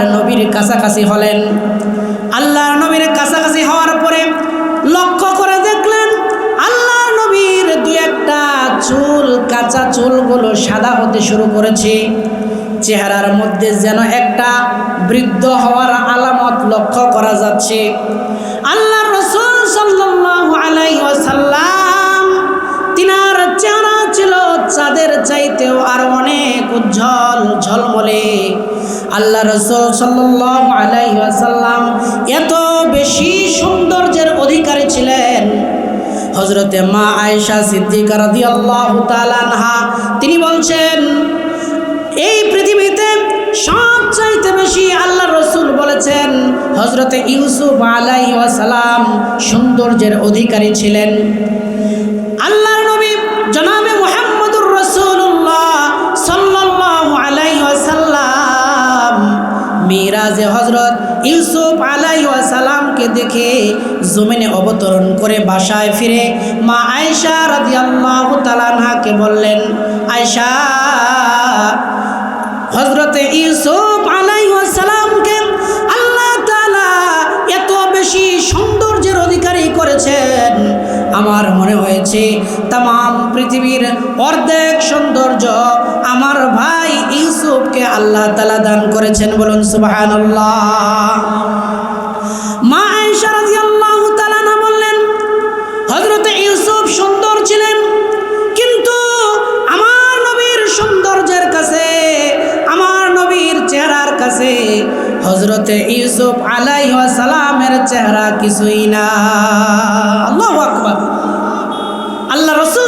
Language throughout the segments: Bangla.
আল্লাহর নবীর কাছাকাছি হলেন। আল্লাহর নবীর কাছাকাছি হওয়ার পরে লক্ষ্য করে দেখলেন আল্লাহর নবীর দুই একটা চুল, কাঁচা চুলগুলো সাদা হতে শুরু করেছে। চেহারার মধ্যে যেন একটা বৃদ্ধ হওয়ার আলামত লক্ষ্য করা যাচ্ছে। আল্লাহ রসুল সাল্লাল্লাহু তিনার চেহারা ছিল চাঁদের চাইতেও আর অনেক উজ্জ্বল ঝলমলে। আল্লাহ রসুল ওয়াসাল্লাম এত বেশি সৌন্দর্যের অধিকারী ছিলেন। হজরতে মা আয়েশা সিদ্দিকা রাদিয়াল্লাহু তাআলা আনহা, তিনি বলছেন, এই পৃথিবীতে সব চাইতে বেশি আল্লাহ রসুল বলেছেন হজরতে ইউসুফ আলাই সালাম সৌন্দর্যের অধিকারী ছিলেন। আল্লাহর মিরাজে হজরত ইউসুফ আলাই সালামকে দেখে জমিনে অবতরণ করে বাসায় ফিরে মা রাদিয়াল্লাহু তাআলা আনহাকে বললেন, আয়েশা হজরতে ইউসুফ আলাইসালামকে আল্লাহ তাআলা এত বেশি সৌন্দর্যের অধিকারী করেছেন। আমার মনে হয়েছে তাম পৃথিবীর অর্ধেক সৌন্দর্য ইউসুফকে আল্লাহ তালা দান করেছেন, বলুন নবীর কাছে হজরতে ইউসুফ সালামের চেহারা কিছুই না। আল্লাহু রসুল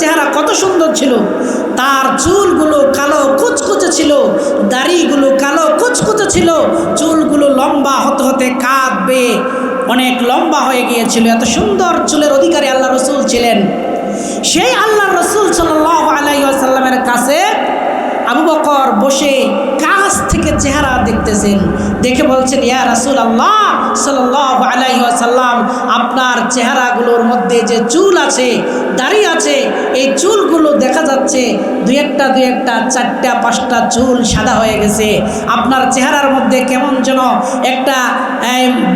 চেহারা কত সুন্দর ছিল, তার কুচকুচে ছিল, দাড়িগুলো কালো কুচকুচো ছিল, চুলগুলো লম্বা হতে হতে কাঁদবে অনেক লম্বা হয়ে গিয়েছিল। এত সুন্দর চুলের অধিকারী আল্লাহ রসুল ছিলেন। সেই আল্লাহ রসুল সাল্লাহ আলাইসাল্লামের কাছে বকর বসে কাছ থেকে চেহারা দেখতেছেন। দেখে বলছেন, ইয়া রাসুল আল্লাহ আলাইসাল্লাম আপনার চেহারাগুলোর মধ্যে যে চুল আছে, দাড়ি আছে, এই চুলগুলো দেখা যাচ্ছে দুই একটা দুই একটা চারটা, পাঁচটা চুল সাদা হয়ে গেছে। আপনার চেহারার মধ্যে কেমন যেন একটা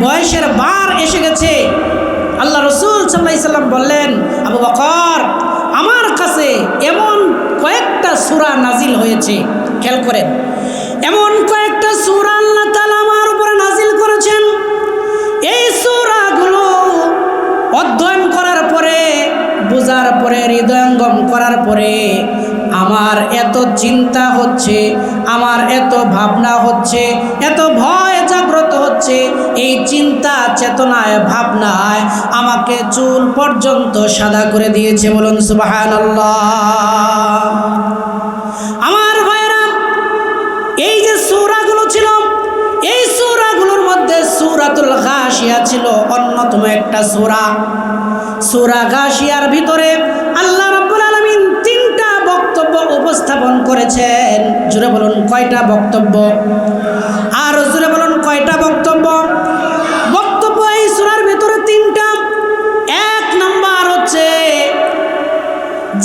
বয়সের বার এসে গেছে। আল্লাহ রসুল সাল্লাহ সাল্লাম বললেন, আবু বকর আমার কাছে এমন কয়েকটা সুরা নাজিল হয়েছে। খেয়াল করেন। এমন কয়েকটা সুরা আল্লাহ তালা আমার উপরে নাজিল করেছেন। এই সুরাগুলো অধ্যয়ন করার পরে, বোঝার পরে, হৃদয়ঙ্গম করার পরে আমার এত চিন্তা হচ্ছে, আমার এত ভাবনা হচ্ছে, এত ভয় জাগ্রত হচ্ছে, এই চিন্তা চেতনায়, ভাবনায় আমাকে চুল পর্যন্ত সাদা করে দিয়েছে বলুন সুবাহান আমার ভাইয়েরা, এই যে সূরাগুলো ছিল, এই সূরাগুলোর মধ্যে সূরাতুল গাশিয়া ছিল অন্যতম একটা সূরা। সূরা গাশিয়ার ভিতরে উপস্থাপন করেছেন জুড়ে বলুন কয়টা বক্তব্য? আর জুড়ে বলুন কয়টা বক্তব্য? বক্তব্য এই সূরার ভিতরে তিনটা। এক নাম্বার হচ্ছে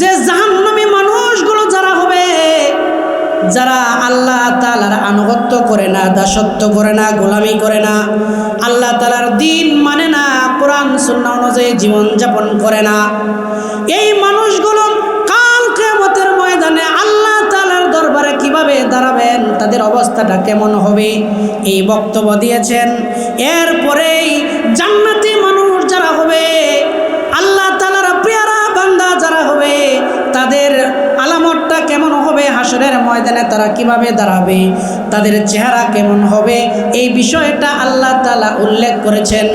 যে জাহান্নামী মানুষগুলো যারা হবে, যারা আল্লাহ তালার আনুগত্য করে না, দাসত্ব করে না, গোলামি করে না, আল্লাহ তালার দিন মানে না, কোরআন সুন্না অনুযায়ী জীবনযাপন করে না। এই মানুষগুলো তাদের অবস্থাটা কেমন হবে? এই বক্তব্য দিয়েছেন। এরপরেই জান্নাতি মানুষ যারা হবে, আল্লাহ তালার পেয়ারা বান্দা যারা হবে, তাদের আলামতটা কেমন হবে? হাসরের ময়দানে তারা কীভাবে দাঁড়াবে? তাদের চেহারা কেমন হবে? এই বিষয়টা আল্লাহ তালা উল্লেখ করেছেন।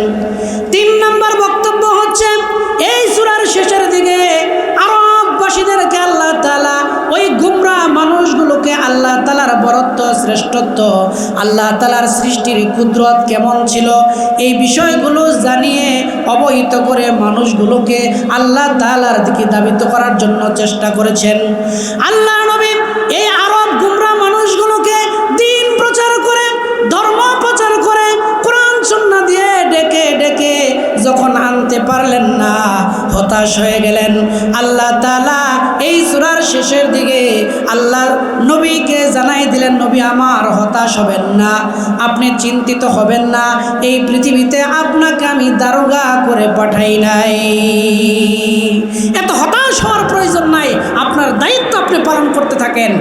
তিন নম্বর মানুষগুলোকে আল্লাহ তালার বরত্ব, শ্রেষ্ঠত্ব, আল্লাহ তালার সৃষ্টির কুদরত কেমন ছিল, এই বিষয়গুলো জানিয়ে অবহিত করে মানুষগুলোকে আল্লাহ তালার দিকে দাবিত করার জন্য চেষ্টা করেছেন। আল্লাহ নবী এই আরব গুমরা মানুষগুলোকে দিন প্রচার করে, ধর্ম প্রচার করে, কোরআন সুন্না দিয়ে ডেকে ডেকে যখন আনতে পারলেন না, হতাশ হয়ে গেলেন। আল্লাহ তালা এই সুরার শেষের দিকে আল্লাহর নবীকে জানাই দিলেন, নবী, আমার হতাশ হবেন না, আপনি চিন্তিত হবেন না, এই পৃথিবীতে আপনাকে আমি দারোগা করে পাঠাই নাই। এত হতাশ হওয়ার প্রয়োজন নাই, আপনার দায়িত্ব আপনি পালন করতে থাকেন।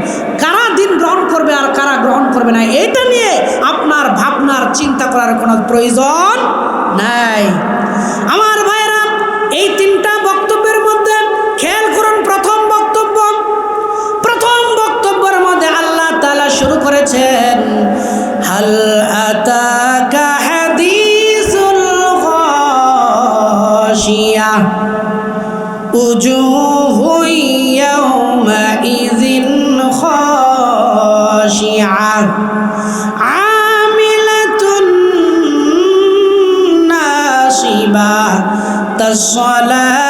কারা দিন গ্রহণ করবে আর কারা গ্রহণ করবে না, এটা নিয়ে আপনার ভাবনার, চিন্তা করার কোনো প্রয়োজন নাই। وجوه يومئذ خاشعة عاملة ناصبة تصلى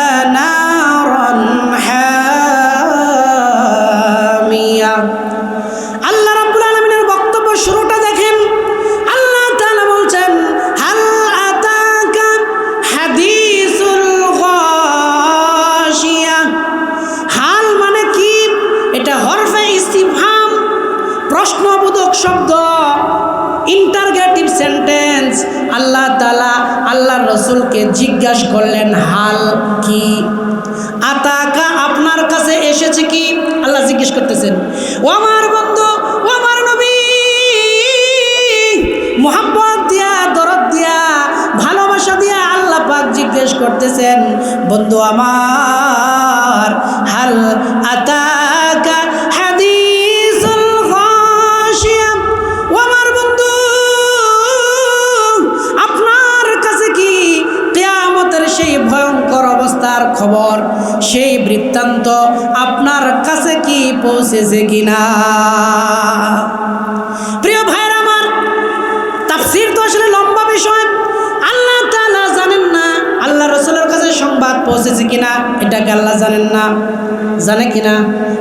জানে কিনা?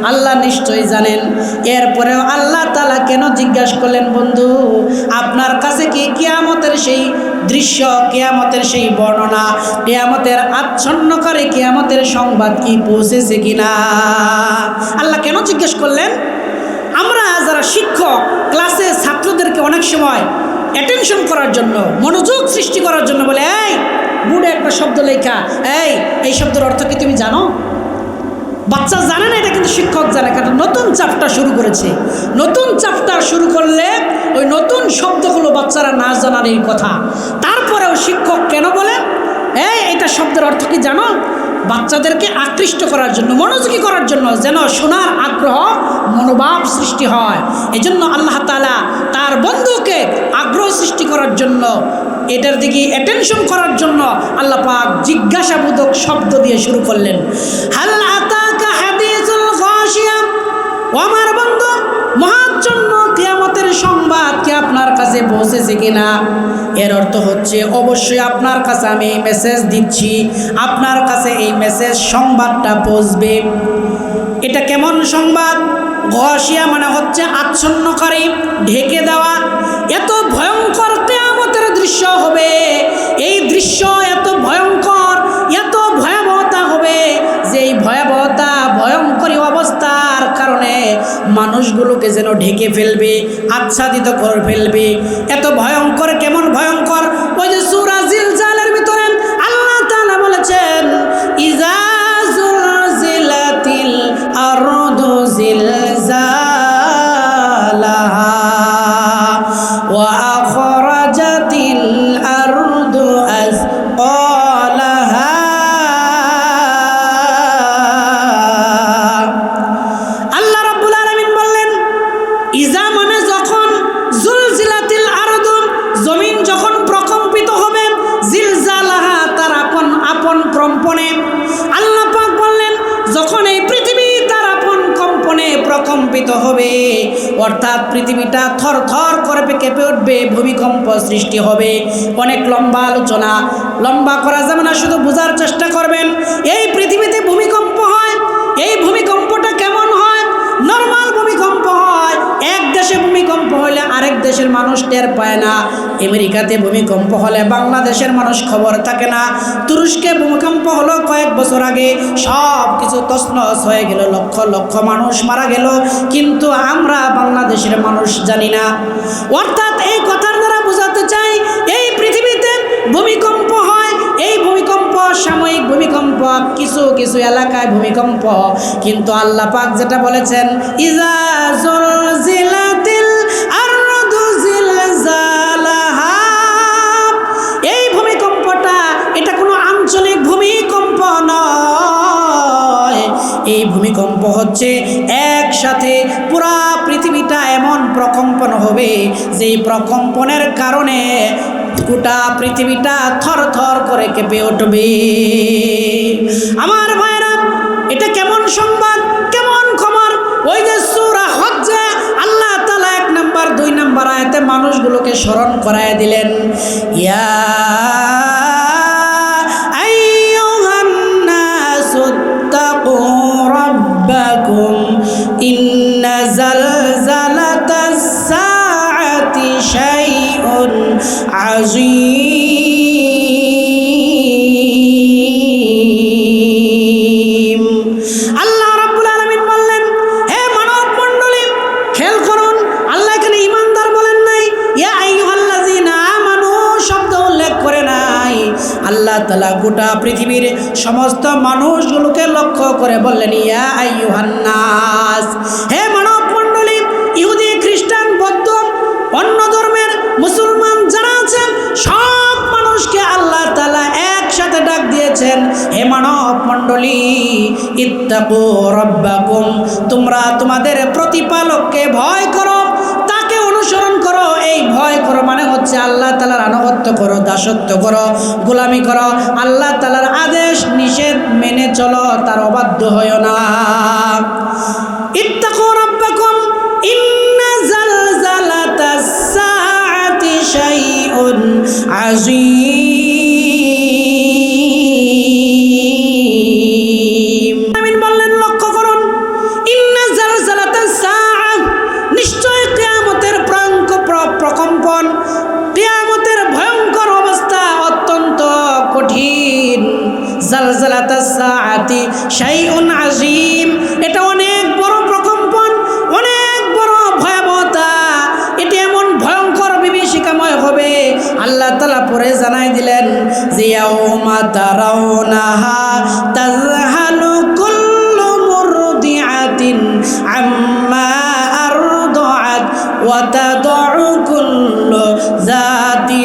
আল্লাহ নিশ্চয়ই জানেন। এরপরেও আল্লাহ তালা কেন জিজ্ঞাসা করলেন, বন্ধু, আপনার কাছে কি কিয়ামতের সেই দৃশ্য, কেয়ামতের সেই বর্ণনা, কেয়ামতের আচ্ছন্ন করে কেয়ামতের সংবাদ কি পৌঁছেছে কিনা? আল্লাহ কেন জিজ্ঞেস করলেন? আমরা যারা শিক্ষক, ক্লাসে ছাত্রদেরকে অনেক সময় অ্যাটেনশন করার জন্য, মনোযোগ সৃষ্টি করার জন্য বলে, এই বুড়ে একটা শব্দ লেখা, এই এই শব্দের অর্থ কি তুমি জানো? বাচ্চা জানে না এটা কিন্তু শিক্ষক জানে, কারণ নতুন চাপটা শুরু করেছে। নতুন চাপটা শুরু করলে ওই নতুন শব্দগুলো বাচ্চারা না জানার এই কথা। তারপরেও শিক্ষক কেন বলে? এই এটা শব্দের অর্থ কি জানো? বাচ্চাদেরকে আকৃষ্ট করার জন্য, মনোযোগী করার জন্য যেন শোনার আগ্রহ, মনোভাব সৃষ্টি হয়। এজন্য আল্লাহ তালা তার বন্ধুকে আগ্রহ সৃষ্টি করার জন্য, এটার দিকে অ্যাটেনশন করার জন্য আল্লাহ পাক জিজ্ঞাসাবোধক শব্দ দিয়ে শুরু করলেন। হাল আতাকা হাদিসুল গাশিয়া ও আমার বন্ধু মহাচ্ছন্ন কিয়ামতের সংবাদ কি আপনার কাছে পৌঁছেছে কিনা? এর অর্থ হচ্ছে, অবশ্যই আপনার কাছে আমি এই মেসেজ দিচ্ছি, আপনার কাছে এই মেসেজ সংবাদটা পৌঁছবে। এটা কেমন সংবাদ? ঘষিয়া মানে হচ্ছে ঢেকে ফেলবে আচ্ছাদিত করে ফেলবে। এত ভয়ঙ্কর কেমন হবে। অর্থাৎ পৃথিবীটা থর থর করে কেঁপে উঠবে, ভূমিকম্প সৃষ্টি হবে। অনেক লম্বা আলোচনা, লম্বা করা যাবে না, শুধু বোঝার চেষ্টা করবেন। এই আরেক দেশে বাংলাদেশের মানুষ টের পায় না। আমেরিকাতে ভূমিকম্প হলে বাংলাদেশের মানুষ খবর থাকে না। তুরস্কে ভূমিকম্প হলো কয়েক বছর আগে। সব কিছু তছনছ হয়ে গেল, লক্ষ লক্ষ মানুষ মারা গেল। কিন্তু আমরা বাংলাদেশের মানুষ জানি না। অর্থাৎ এই কথার দ্বারা বোঝাতে চাই, এই পৃথিবীতে ভূমিকম্প হয়। এই ভূমিকম্প সাময়িক ভূমিকম্প, কিছু কিছু এলাকায় ভূমিকম্প। কিন্তু আল্লাহ পাক যেটা বলেছেন, ইজা হচ্ছে একসাথে পুরা পৃথিবীটা এমন প্রকম্পন হবে যে প্রকম্পনের কারণে গোটা পৃথিবীটা থর থর করে কেঁপে উঠবে। আমার ভাইরা এটা কেমন সংবাদ, কেমন খবর? ওই যে সুরা হজ্জে, আল্লাহ তালা এক নাম্বার, দুই নাম্বার আয়াতে মানুষগুলোকে স্মরণ করায় দিলেন, ইয়া আজিম আল্লাহ রাব্বুল আলামিন বললেন, হে মানব মণ্ডলী খেল করুন, আল্লাহ এখানে ইমানদার বলেন নাই, ইয়া আইয়ুহাল্লাযিনা আমানু শব্দ উল্লেখ করে নাই। আল্লাহ তাআলা গোটা পৃথিবীর সমস্ত মানুষগুলোকে লক্ষ্য করে বললেন, ইয়া ইত্তাকু রব্বাকুম। তোমরা তোমাদের প্রতিপালককে ভয় করো, তাকে অনুসরণ করো। এই ভয় করো মানে হচ্ছে আল্লাহ তালার আনুগত্য করো, দাসত্ব করো, গোলামি করো। আল্লাহ তালার আদেশ, নিষেধ মেনে চলো, তার অবাধ্য হয় না। ইত্তাকু রব্বাকুম, ইন্না জালজালাতাস সাআতি শাইউন তাদউ কুল্লু যাতি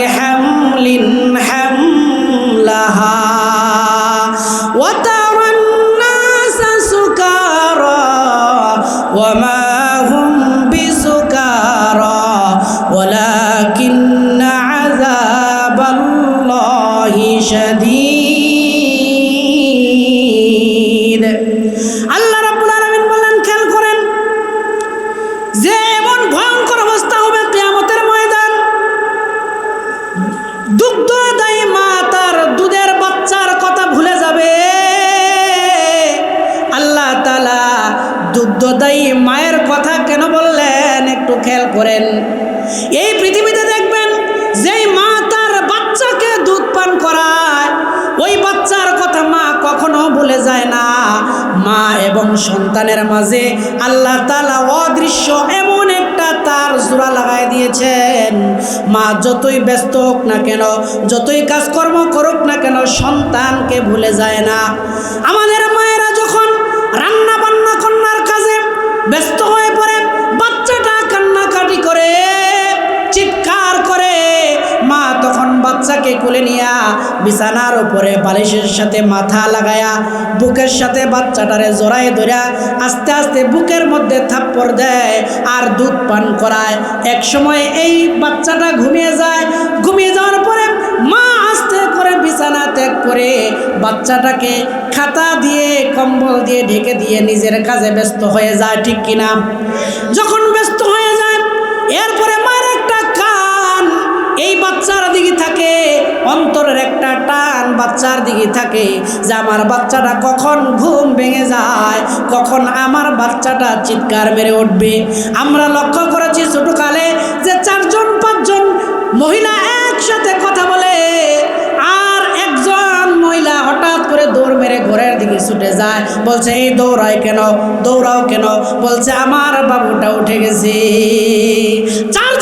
কখনো ভুলে যায় না। মা এবং সন্তানের মাঝে আল্লাহ তালা অদৃশ্য এমন একটা তার জোড়া লাগাই দিয়েছেন। মা যতই ব্যস্ত হোক না কেন, যতই কাজকর্ম করুক না কেন, সন্তানকে ভুলে যায় না। আমাদের মায়েরা যখন রান্না বান্না কন্যার কাজে ব্যস্ত বাচ্চাকে কোলে নিয়া বিছানার উপরে বালিশের সাথে মাথা লাগায়া, বুকের সাথে বাচ্চাটারে জড়াই ধরা আস্তে আস্তে বুকের মধ্যে থাপ্পড় দেয় আর দুধ পান করায়। এক সময় এই বাচ্চাটা ঘুমিয়ে যায়। ঘুমিয়ে যাওয়ার পরে মা আস্তে করে বিছানা ত্যাগ করে বাচ্চাটাকে খাতা দিয়ে, কম্বল দিয়ে ঢেকে দিয়ে নিজের কাজে ব্যস্ত হয়ে যায়, ঠিক কিনা? যখন ব্যস্ত হয়ে যায়, এরপরে বাচ্চার দিকে থাকে, অন্তরের একটা টান বাচ্চার দিকে থাকে। যে আমার বাচ্চাটা কখন ঘুম ভেঙে যায়, কখন আমার বাচ্চাটা চিৎকার মেরে উঠবে। আমরা লক্ষ্য করেছি ছোটকালে যে চারজন, পাঁচজন মহিলা একসাথে কথা বলে, আর একজন মহিলা হঠাৎ করে দৌড় মেরে ঘরের দিকে ছুটে যায়। বলছে, এই দৌড়ায় কেন? দৌড়াও কেন? বলছে, আমার বাবুটা উঠে গেছে। মহিলা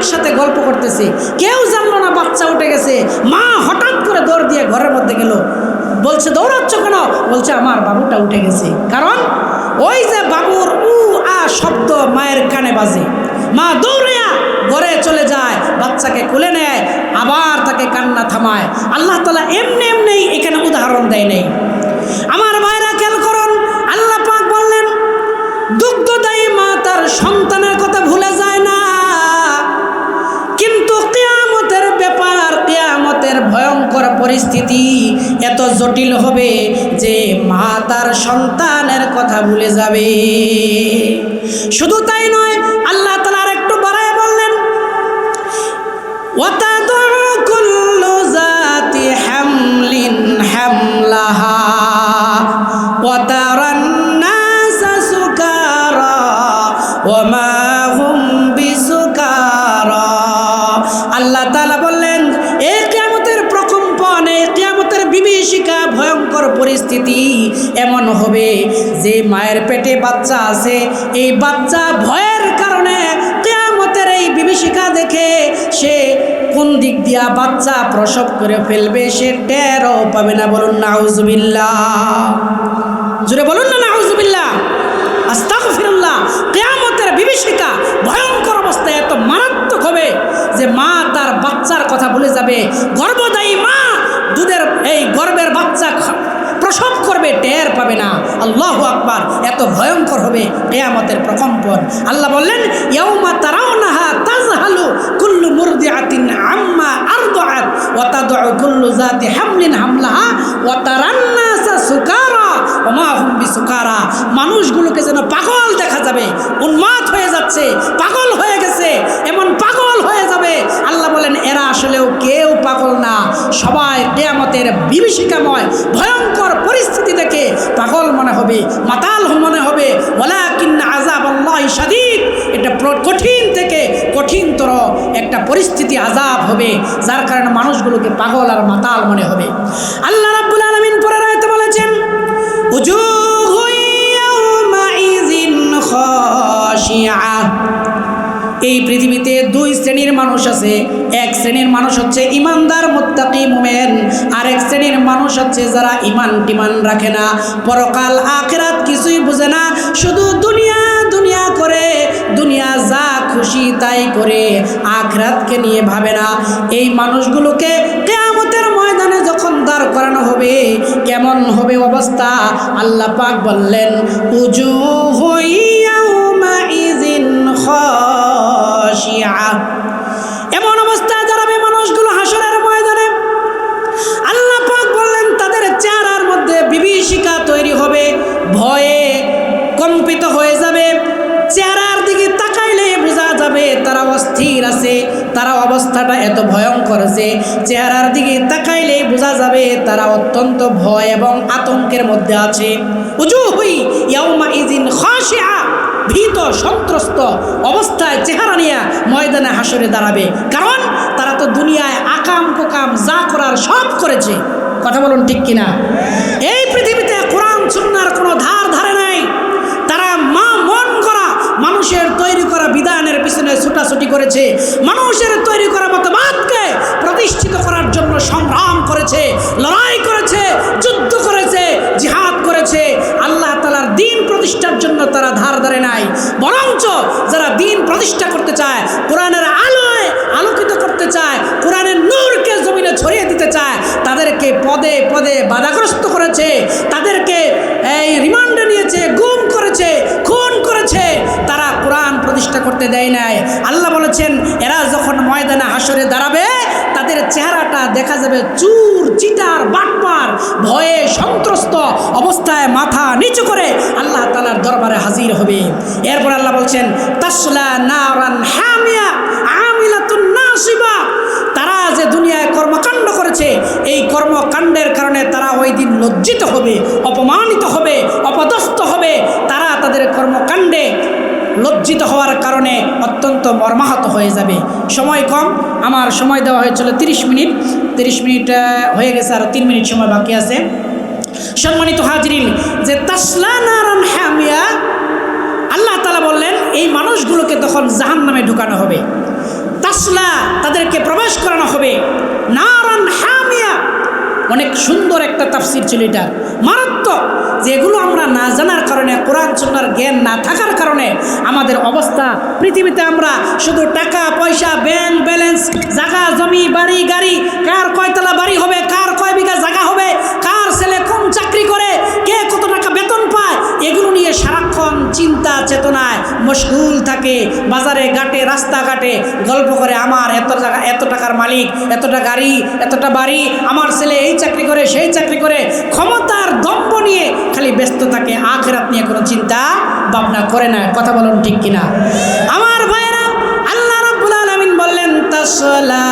একসাথে গল্প করতেছে। কেউ জানলো না বাচ্চা উঠে গেছে। মা হঠাৎ করে দৌড় দিয়ে ঘরের মধ্যে গেল। বলছে, দৌড়াচ্ছ কেন? বলছে, আমার বাবুটা উঠে গেছে। কারণ ওই যে বাবুর উ, আ শব্দ মায়ের কানে বাজে। মা দৌড়িয়া ঘরে চলে যায়, বাচ্চাকে খুলে নেয়, আবার তাকে কান্না থামায়। আল্লাহ তালা এমনি এমনি এখানে উদাহরণ দেয় নেই। আমার ভাইরা পরিস্থিতি এত জটিল হবে যে মা তার সন্তানের কথা ভুলে যাবে। শুধু তাই নয়, আল্লাহ তালা আর একটু বাড়ায় বললেন হ্যামলিন হ্যামলাহা যে মায়ের পেটে বাচ্চা আছে, এই বাচ্চা ভয়ের কারণে কেয়ামতের এই বিভীষিকা দেখে সে কোন দিক দিয়া বাচ্চা প্রসব করে ফেলবে, সে টেরও পাবে না। বলুন, নাউজুবিল্লাহ। জুড়ে বলুন না, নাউজুবিল্লাহ। আস্তাগফিরুল্লাহ। কেয়ামতের বিভীষিকা ভয়ঙ্কর অবস্থায় এত মারাত্মক হবে যে মা তার বাচ্চার কথা ভুলে যাবে। গর্ভদায়ী মা দুধের, এই গর্ভের বাচ্চা খা- টের পাবে না? আল্লাহ আকবার। এত ভয়ঙ্কর হবে কেয়ামতের প্রকম্পন। আল্লাহ বললেন তাজহালু কুল্লু আম্মা কুল্লু হামলিন হামলাহা ওয়া তারান্নাসা সুকারা ওয়া মা হুম বিসুকারা। মানুষগুলোকে যেন পাগল দেখা যাবে। উন্মাদ হয়ে যাচ্ছে, পাগল হয়ে গেছে, এমন পাগল হয়ে যাবে। আল্লাহ বলেন, এরা আসলেও কেউ পাগল না। সবাই কেয়ামতের বিভীষিকাময়, ভয়ঙ্কর পরিস্থিতি দেখে পাগল মনে হবে, মাতাল মনে হবে কিন্না আজাব আল্লাহ সাদিদ এটা কঠিন থেকে কঠিনতর একটা পরিস্থিতি আজাব হবে, যার কারণে মানুষগুলোকে পাগল আর মাতাল মনে হবে। আল্লাহ রাব্বুল আলমিন পরে রায়তে বলেছেন উজু খাশিআহ। এই পৃথিবীতে দুই শ্রেণির মানুষ আছে। এক শ্রেণির মানুষ হচ্ছে ইমানদার মোত্তাকি মোমেন আর এক শ্রেণির মানুষ হচ্ছে যারা ইমান টিমান রাখে না। পরকাল আখেরাত কিছুই বুঝে না, শুধু দুনিয়া দুনিয়া করে, দুনিয়া যা খুশি তাই করে, আখরাতকে নিয়ে ভাবে না। এই মানুষগুলোকে কেয়ামতের ময়দানে যখন দাঁড় করানো হবে, কেমন হবে অবস্থা? আল্লাহ পাক বললেন, উজু হইয়াউমাইজিন অবস্থাটা এত ভয়ঙ্কর যে চেহারার দিকে তাকাইলে বোঝা যাবে তারা অত্যন্ত ভয় এবং আতঙ্কের মধ্যে আছে। ভীত, সন্ত্রস্ত অবস্থায় চেহারা নিয়ে ময়দানে হাসরে দাঁড়াবে। কারণ তারা তো দুনিয়ায় আকাম কোকাম যা করার সব করেছে। কথা বলুন ঠিক কিনা? এই পৃথিবীতে কোরআন, সুন্নার কোনো ধার ধারে নাই। তারা মা মন করা, মানুষের তৈরি করা বিধানের পিছনে ছুটাছুটি করেছে। মানুষের দেয় নাই। আল্লাহ বলেছেন, এরা যখন ময়দানে হাসরে দাঁড়াবে, তাদের চেহারাটা দেখা যাবে চুর, চিটার, বাটপার, ভয়ে সন্ত্রস্ত অবস্থায় মাথা নিচু করে আল্লাহ তালার দরবারে হাজির হবে। এরপর আল্লাহ বলছেন, তাসলা নারান হামিয়া তারা যে দুনিয়ায় কর্মকাণ্ড করেছে, এই কর্মকাণ্ডের কারণে তারা ওই দিন লজ্জিত হবে, অপমানিত হবে অপদস্থ হবে তারা তাদের কর্মকাণ্ডে লজ্জিত হওয়ার কারণে অত্যন্ত মর্মাহত হয়ে যাবে। সময় কম, আমার সময় দেওয়া হয়েছিল তিরিশ মিনিট। তিরিশ মিনিট হয়ে গেছে আর তিন মিনিট সময় বাকি আছে। সম্মানিত হাজরিন, যে তাসলা নারান হামিয়া, আল্লাহ তালা বললেন, এই মানুষগুলোকে তখন জাহান নামে ঢুকানো হবে। তাসলা তাদেরকে প্রবেশ করানো হবে। নারান হামিয়া অনেক সুন্দর একটা তাফসির ছিল এটা। মারাত্মক যে এগুলো আমরা না জানার কারণে, কোরআন সন্ন্যার জ্ঞান না থাকার কারণে আমাদের অবস্থা, পৃথিবীতে আমরা শুধু টাকা, পয়সা ব্যাংক ব্যালেন্স জায়গা, জমি, বাড়ি, গাড়ি, কার কয়তলা বাড়ি হবে, কার কয় বিঘা জায়গা হবে, কার ছেলে কোন চাকরি করে, কে কত বেতন পায়, এগুলো নিয়ে সারাক্ষণ চিন্তা, চেতনায় মশগুল থাকে। বাজারে ঘাটে, রাস্তাঘাটে গল্প করে, আমার এত টাকা, এত টাকার মালিক, এতটা গাড়ি, এতটা বাড়ি, আমার ছেলে এই চাকরি করে, সেই চাকরি করে। ক্ষমতার দম্ভ নিয়ে খালি ব্যস্ত থাকে, আখেরাত নিয়ে কোনো চিন্তা, ভাবনা করে না। কথা বলুন ঠিক কিনা? আমার ভাইয়েরা, আল্লাহ রাব্বুল আলামিন বললেন, তাসলা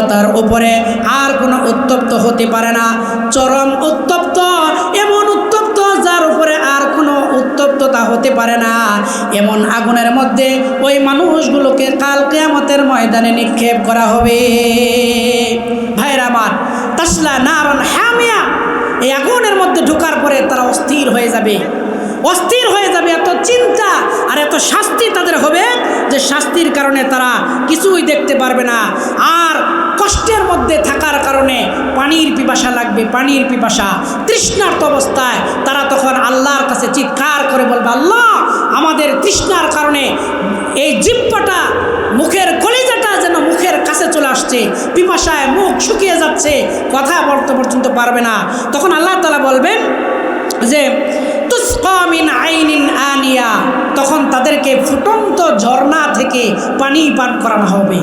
উত্তপ্ততার উপরে আর কোনো উত্তপ্ত হতে পারে না। চরম উত্তপ্ত, এমন উত্তপ্ত যার উপরে আর কোনো উত্তপ্ততা হতে পারে না। এমন আগুনের মধ্যে ওই মানুষগুলোকে কাল কেয়ামতের ময়দানে নিক্ষেপ করা হবে। ভাইরা আমার, তাসলা নারন হামিয়া, এই আগুনের মধ্যে ঢোকার পরে তারা অস্থির হয়ে যাবে। অস্থির হয়ে যাবে, এত চিন্তা আর এত শাস্তি তাদের হবে যে শাস্তির কারণে তারা কিছুই দেখতে পারবে না। আর কষ্টের মধ্যে থাকার কারণে পানির পিপাসা লাগবে, পানির পিপাসা। তৃষ্ণার্ত অবস্থায় তারা তখন আল্লাহর কাছে চিৎকার করে বলবে, আল্লাহ, আমাদের তৃষ্ণার কারণে এই জিব্বাটা, মুখের কলিজাটা যেন মুখের কাছে চলে আসছে, পিপাসায় মুখ শুকিয়ে যাচ্ছে, কথা বলতে পর্যন্ত পারবে না। তখন আল্লাহ তালা বলবেন যে তুস্কমিন আইনিন আনিয়া। তখন তাদেরকে ফুটন্ত ঝর্ণা থেকে পানি পান করানো হবে।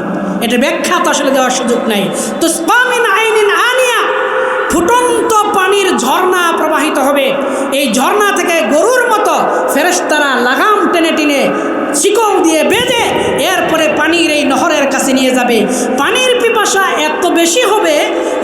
এটা ব্যাখ্যা তো আসলে দেওয়ার সুযোগ নাই। তুস্কমিন আইনিন আনিয়া, ফুটন্ত পানির ঝর্ণা প্রবাহিত হবে। এই ঝর্ণা থেকে গরুর মতো ফেরেশতারা লাগাম টেনে টেনে শিকল দিয়ে বেঁধে এরপরে পানির এই নহরের কাছে নিয়ে যাবে। পানির পিপাসা এত বেশি হবে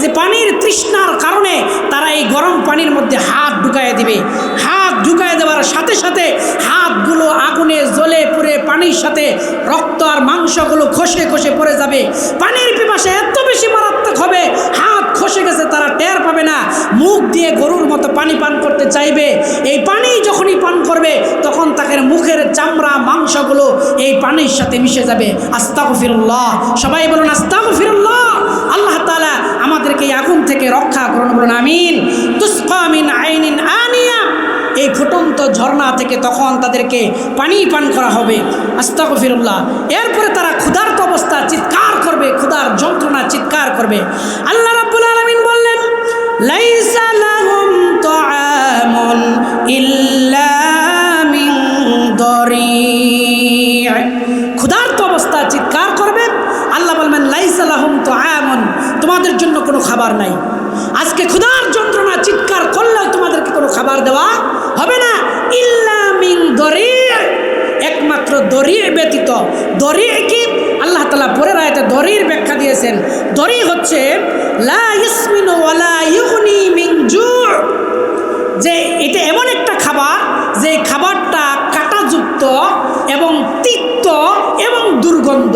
যে পানির তৃষ্ণার কারণে তারা এই গরম পানির মধ্যে হাত ঢুকায় দিবে। হাত ঢুকায় দেওয়ার সাথে সাথে হাতগুলো আগুনে জ্বলে পুড়ে পানির সাথে রক্ত আর মাংসগুলো খসে খসে পড়ে যাবে। পানির পিপাসা এত বেশি মারাত্মক হবে, হাত খসে গেছে, তারা টের পাবে না। মুখ দিয়ে গরুর মতো পানি পান করতে চাইবে। এই পানি যখনই পান করবে, তখন তাকে মুখের চামড়া, মাংসগুলো এই পানির সাথে মিশে যাবে। আস্তাক ফিরুল্লাহ সবাই বলুন আস্তাক ফিরুল্লাহ আল্লাহ তালা আমাদেরকে এই আগুন থেকে রক্ষা করুন। বলুন, আমিন। তুস্কামিন আইনিন এই ফুটন্ত ঝর্ণা থেকে তখন তাদেরকে পানি পান করা হবে। আস্তাক ফিরুল্লাহ এরপরে তারা ক্ষুধার্ত অবস্থা চিৎকার করবে, ক্ষুধার যন্ত্রণা চিৎকার করবে। দিয়েছেন দরি হচ্ছে যে এটা এমন একটা খাবার, যে খাবারটা কাঁটাযুক্ত এবং তিক্ত এবং দুর্গন্ধ।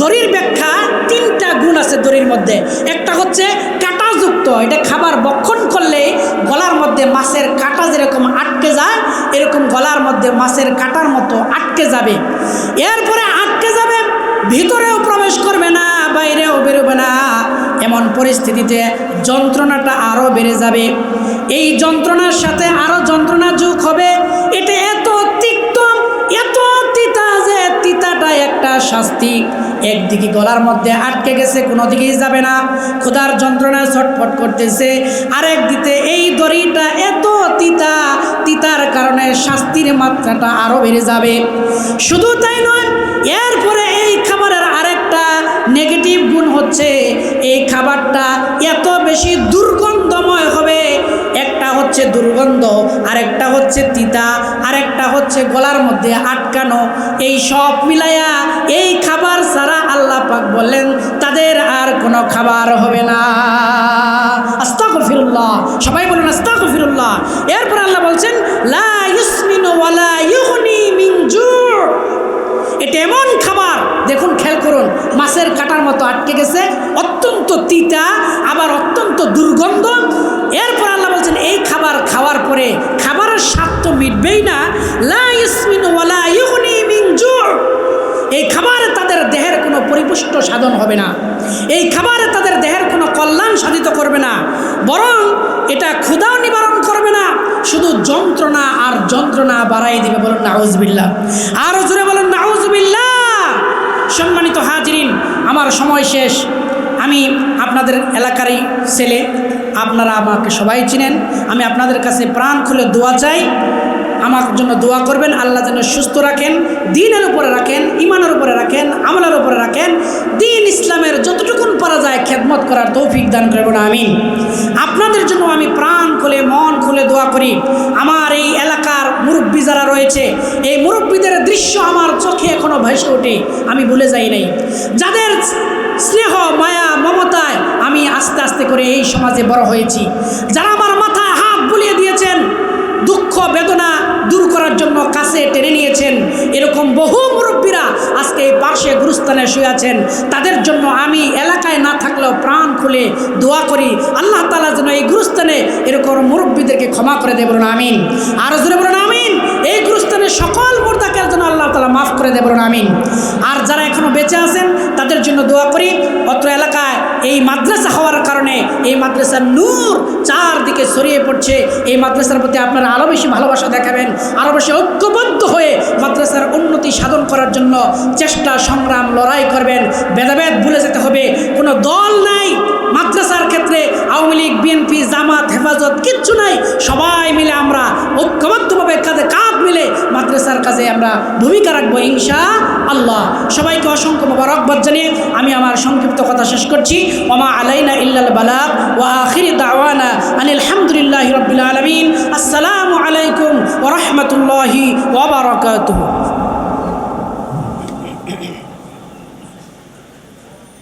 দড়ির ব্যাখ্যা তিনটা গুণ আছে দড়ির মধ্যে। একটা হচ্ছে কাঁটাযুক্ত, এটা খাবার বক্ষণ করলে গলার মধ্যে মাছের কাঁটা যেরকম আটকে যায়, এরকম গলার মধ্যে মাছের কাঁটার মতো আটকে যাবে। এরপরে আটকে যাবে, ভিতরেও প্রবেশ বাইরেও বেরোবে না। এমন পরিস্থিতিতে যন্ত্রণাটা আরও বেড়ে যাবে। এই যন্ত্রণার সাথে আরও যন্ত্রণা যোগ হবে। এটা এত তিক্ত, এত তিতা যে তিতাটা একটা শাস্তি। একদিকে গলার মধ্যে আটকে গেছে কোনো দিকেই যাবে না। ক্ষুধার যন্ত্রণা ছটফট করতেছে। আরেক দিতে এই দড়িটা এত তিতা, তিতার কারণে শাস্তির মাত্রাটা আরও বেড়ে যাবে। শুধু তাই নয়, এরপরে এই খাবারের নেগেটিভ গুণ হচ্ছে, এই খাবারটা এত বেশি দুর্গন্ধময় হবে। একটা হচ্ছে দুর্গন্ধ, আরেকটা হচ্ছে তিতা, আরেকটা হচ্ছে গলার মধ্যে আটকানো। এই সব মিলাইয়া এই খাবার ছাড়া আল্লাহ পাক বললেন, তাদের আর কোনো খাবার হবে না। আস্তা আস্তাগফিরুল্লাহ, সবাই বলুন আস্তাগফিরুল্লাহ। এরপর আল্লাহ বলছেন, লা ইউসমিনু ওয়ালা ইউগনি মিন জু' এটা এমন খাবার দেখুন খেয়াল মাছের কাটার মতো আটকে গেছে, অত্যন্ত তিতা, আবার অত্যন্ত দুর্গন্ধ। এরপর আল্লাহ বলছেন, এই খাবার খাওয়ার পরে খাবারের স্বাদ তো মিটবেই না। এই খাবারে তাদের দেহের কোনো পরিপুষ্ট সাধন হবে না। এই খাবারে তাদের দেহের কোনো কল্যাণ সাধিত করবে না। বরং এটা ক্ষুধাও নিবারণ করবে না। শুধু যন্ত্রণা আর যন্ত্রণা বাড়াই দিবে বলুন নাউজবিল্লা আরও জোরে বলুন নাউজবিল্লা সম্মানিত হাজরিন আমার সময় শেষ। আমি আপনাদের এলাকারই ছেলে, আপনারা আমাকে সবাই চিনেন। আমি আপনাদের কাছে প্রাণ খুলে দোয়া চাই। আমার জন্য দোয়া করবেন, আল্লাহ যেন সুস্থ রাখেন, দিনের উপরে রাখেন ইমানের উপরে রাখেন, আমলের উপরে রাখেন। দিন ইসলামের যতটুকুন পারা যায়, খেদমত করার তৌফিক দান করবেন আমি আপনাদের জন্য আমি প্রাণ খুলে, মন খুলে দোয়া করি। আমার এই এলাকার মুরব্বী যারা রয়েছে, এই মুরব্বীদের দৃশ্য আমার চোখে এখনও ভেসে ওঠে, আমি ভুলে যাই নাই। যাদের স্নেহ, মায়া, মমতায় আমি আস্তে আস্তে করে এই সমাজে বড় হয়েছি। যারা আমার মাথায় হাত বুলিয়ে দিয়েছেন, দুঃখ, বেদনা দূর করার জন্য কাছে টেনে নিয়েছেন, এরকম বহু মুরব্বীরা আজকে এই পার্শ্বে গুরুস্থানে শুয়ে আছেন, তাদের জন্য আমি এলাকায় না থাকলেও প্রাণ খুলে দোয়া করি, আল্লাহ তালা যেন এই গুরুস্থানে এরকম মুরব্বীদেরকে ক্ষমা করে দেব না আমিন। আরও জোরে বলুন, আমিন। এই গুরুস্থানে করে দেব না আমিন। আর যারা এখনও বেঁচে আছেন, তাদের জন্য দোয়া করি, অত্র এলাকায় এই মাদ্রাসা হওয়ার কারণে এই মাদ্রাসার নূর চারদিকে ছড়িয়ে পড়ছে। এই মাদ্রাসার প্রতি আপনারা আরও বেশি ভালোবাসা দেখাবেন আরও বেশি ঐক্যবদ্ধ হয়ে মাদ্রাসার উন্নতি সাধন করার জন্য চেষ্টা, সংগ্রাম, লড়াই করবেন। ভেদাভেদ ভুলে যেতে হবে। কোনো দল নাই মাদ্রাসার ক্ষেত্রে আওয়ামী লীগ, বিএনপি, জামাত, হেফাজত, কিচ্ছু নাই। সবাই মিলে আমরা ঐক্যবদ্ধভাবে কাঁধে কাঁধ মিলে মাদ্রাসার কাজে আমরা ভূমিকা রাখব ইনশা আল্লাহ সবাইকে অসংখ্য মোবারকবাদ জানিয়ে আমি আমার সংক্ষিপ্ত কথা শেষ করছি। ওমা আলাইনা ইল্লাল বালাগ, ওয়া আখির দাওয়ানা আনিল হামদুলিল্লাহি রাব্বিল আলামিন। আসসালামু আলাইকুম ওয়া রাহমাতুল্লাহি ওয়া বারাকাতুহু।